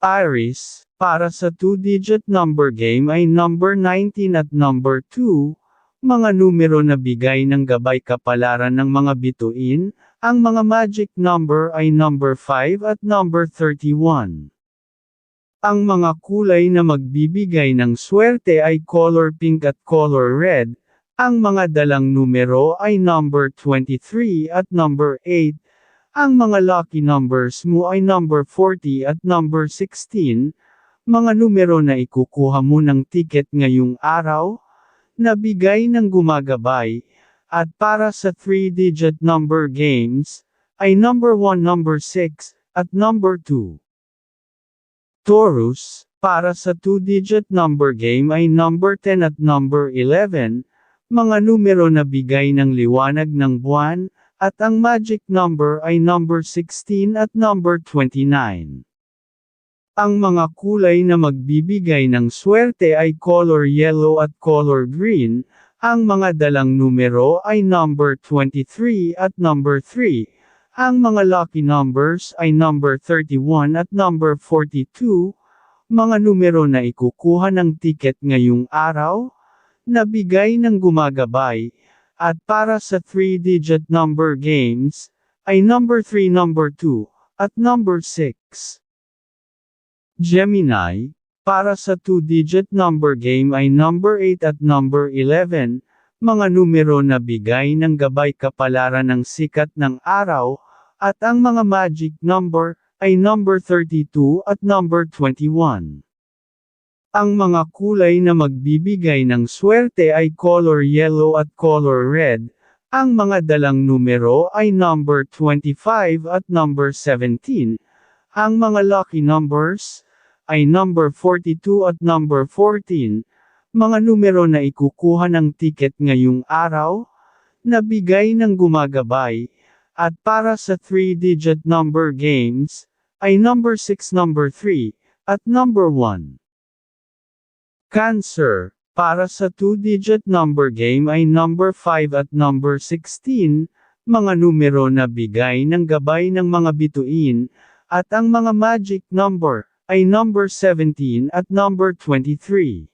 Iris, para sa 2-digit number game ay number 19 at number 2, mga numero na bigay ng gabay kapalaran ng mga bituin, ang mga magic number ay number 5 at number 31. Ang mga kulay na magbibigay ng swerte ay color pink at color red, ang mga dalang numero ay number 23 at number 8, ang mga lucky numbers mo ay number 40 at number 16, mga numero na ikukuha mo ng ticket ngayong araw, na bigay ng gumagabay, at para sa 3-digit number games, ay number 1 number 6, at number 2. Taurus, para sa 2-digit number game ay number 10 at number 11, mga numero na bigay ng liwanag ng buwan, at ang magic number ay number 16 at number 29. Ang mga kulay na magbibigay ng swerte ay color yellow at color green, ang mga dalang numero ay number 23 at number 3, ang mga lucky numbers ay number 31 at number 42, mga numero na ikukuha ng ticket ngayong araw, na bigay ng gumagabay, at para sa 3-digit number games, ay number 3 number 2, at number 6. Gemini, para sa 2-digit number game ay number 8 at number 11, mga numero na bigay ng gabay kapalaran ng sikat ng araw, at ang mga magic number, ay number 32 at number 21. Ang mga kulay na magbibigay ng swerte ay color yellow at color red, ang mga dalang numero ay number 25 at number 17, ang mga lucky numbers ay number 42 at number 14, mga numero na ikukuha ng ticket ngayong araw, na bigay ng gumagabay, at para sa 3-digit number games, ay number 6 number 3, at number 1. Cancer, para sa 2-digit number game ay number 5 at number 16, mga numero na bigay ng gabay ng mga bituin, at ang mga magic number, ay number 17 at number 23.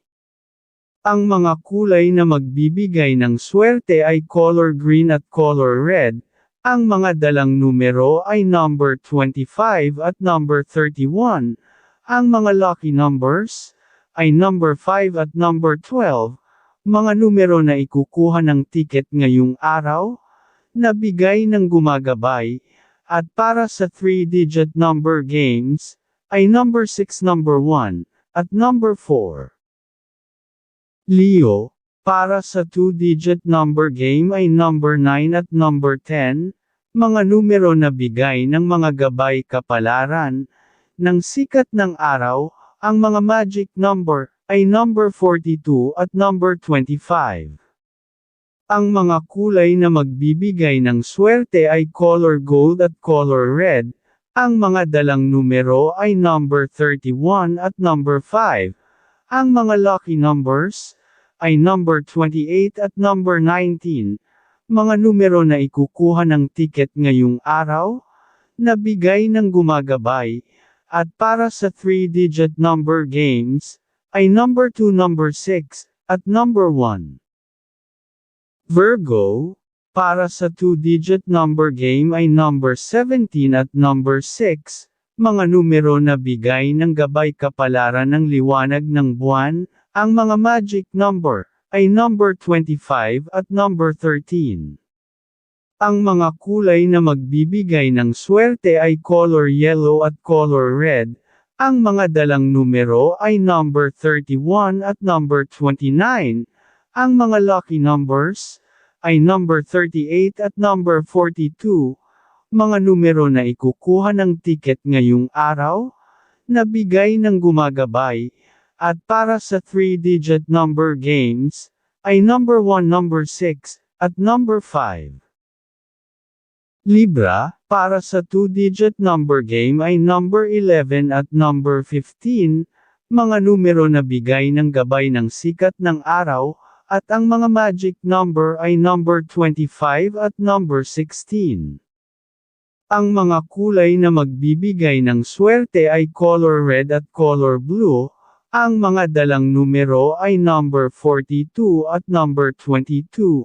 Ang mga kulay na magbibigay ng swerte ay color green at color red, ang mga dalang numero ay number 25 at number 31, ang mga lucky numbers, ay number 5 at number 12, mga numero na ikukuha ng ticket ngayong araw, na bigay ng gumagabay, at para sa 3-digit number games, ay number 6 number 1, at number 4. Leo, para sa 2-digit number game ay number 9 at number 10, mga numero na bigay ng mga gabay kapalaran, ng sikat ng araw, ang mga magic number ay number 42 at number 25. Ang mga kulay na magbibigay ng swerte ay color gold at color red, ang mga dalang numero ay number 31 at number 5. Ang mga lucky numbers ay number 28 at number 19, mga numero na ikukuha ng ticket ngayong araw, na bigay ng gumagabay, at para sa 3-digit number games, ay number 2 number 6, at number 1. Virgo, para sa 2-digit number game ay number 17 at number 6, mga numero na bigay ng gabay kapalaran ng liwanag ng buwan, ang mga magic number, ay number 25 at number 13. Ang mga kulay na magbibigay ng swerte ay color yellow at color red, ang mga dalang numero ay number 31 at number 29, ang mga lucky numbers ay number 38 at number 42, mga numero na ikukuha ng ticket ngayong araw, na bigay ng gumagabay, at para sa 3-digit number games, ay number 1 number 6, at number 5. Libra, para sa 2-digit number game ay number 11 at number 15, mga numero na bigay ng gabay ng sikat ng araw, at ang mga magic number ay number 25 at number 16. Ang mga kulay na magbibigay ng swerte ay color red at color blue. Ang mga dalang numero ay number 42 at number 22.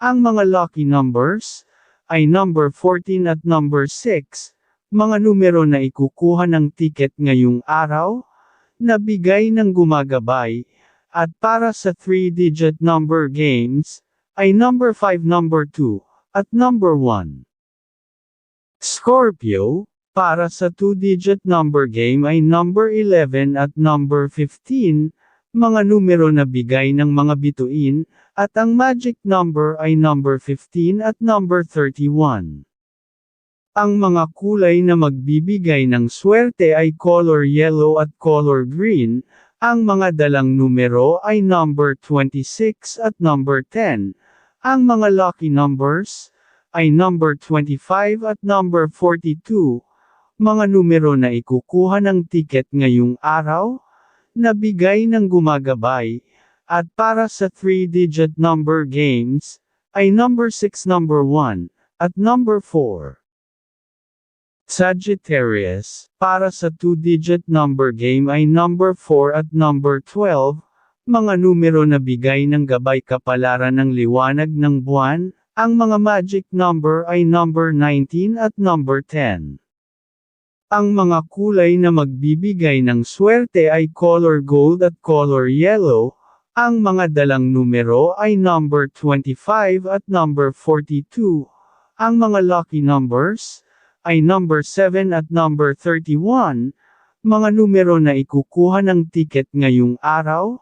Ang mga lucky numbers ay number 14 at number 6. Mga numero na ikukuha ng ticket ngayong araw, na bigay ng gumagabay, at para sa 3-digit number games, ay number 5, number 2, at number 1. Scorpio, para sa 2-digit number game ay number 11 at number 15, mga numero na bigay ng mga bituin, at ang magic number ay number 15 at number 31. Ang mga kulay na magbibigay ng swerte ay color yellow at color green, ang mga dalang numero ay number 26 at number 10. Ang mga lucky numbers ay number 25 at number 42 mga numero na ikukuha ng tiket ngayong araw, na bigay ng gumagabay, at para sa 3-digit number games, ay number 6 number 1, at number 4. Sagittarius, para sa 2-digit number game ay number 4 at number 12, mga numero na bigay ng gabay kapalaran ng liwanag ng buwan, ang mga magic number ay number 19 at number 10. Ang mga kulay na magbibigay ng swerte ay color gold at color yellow, ang mga dalang numero ay number 25 at number 42. Ang mga lucky numbers ay number 7 at number 31, mga numero na ikukuha ng ticket ngayong araw,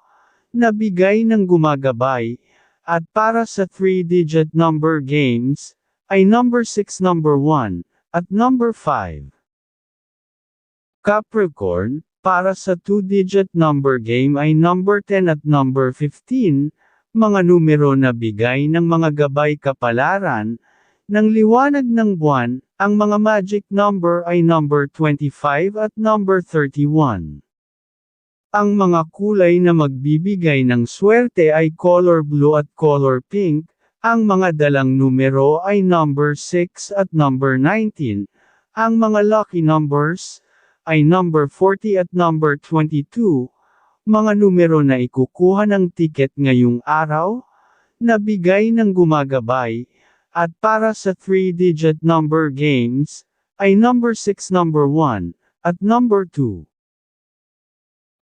na bigay ng gumagabay, at para sa 3-digit number games, ay number 6 number 1, at number 5. Capricorn, para sa 2-digit number game ay number 10 at number 15, mga numero na bigay ng mga gabay kapalaran, ng liwanag ng buwan, ang mga magic number ay number 25 at number 31. Ang mga kulay na magbibigay ng swerte ay color blue at color pink, ang mga dalang numero ay number 6 at number 19. Ang mga lucky numbers ay number 40 at number 22, mga numero na ikukuha ng ticket ngayong araw, na bigay ng gumagabay, at para sa 3-digit number games, ay number 6 number 1, at number 2.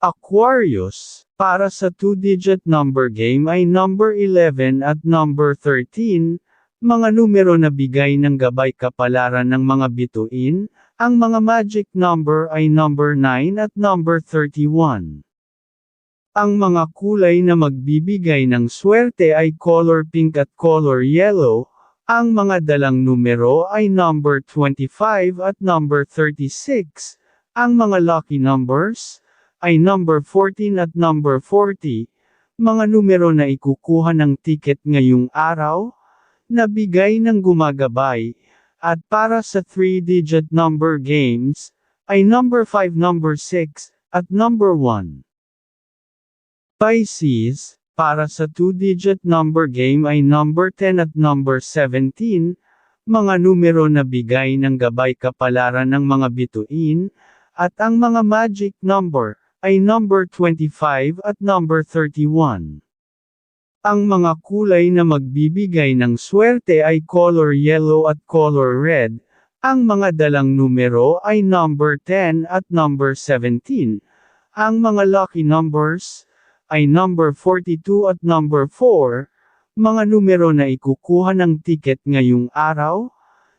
Aquarius, para sa 2-digit number game ay number 11 at number 13, mga numero na bigay ng gabay kapalaran ng mga bituin, ang mga magic number ay number 9 at number 31. Ang mga kulay na magbibigay ng swerte ay color pink at color yellow, ang mga dalang numero ay number 25 at number 36, ang mga lucky numbers ay number 14 at number 40, mga numero na ikukuha ng ticket ngayong araw, na bigay ng gumagabay, at para sa 3-digit number games, ay number 5 number 6, at number 1. Pisces, para sa 2-digit number game ay number 10 at number 17, mga numero na bigay ng gabay kapalaran ng mga bituin, at ang mga magic number, ay number 25 at number 31. Ang mga kulay na magbibigay ng swerte ay color yellow at color red, ang mga dalang numero ay number 10 at number 17. Ang mga lucky numbers ay number 42 at number 4, mga numero na ikukuha ng ticket ngayong araw,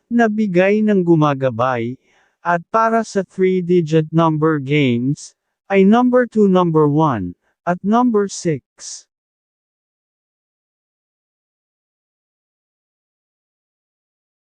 na bigay ng gumagabay, at para sa 3-digit number games, ay number 2 number 1, at number 6.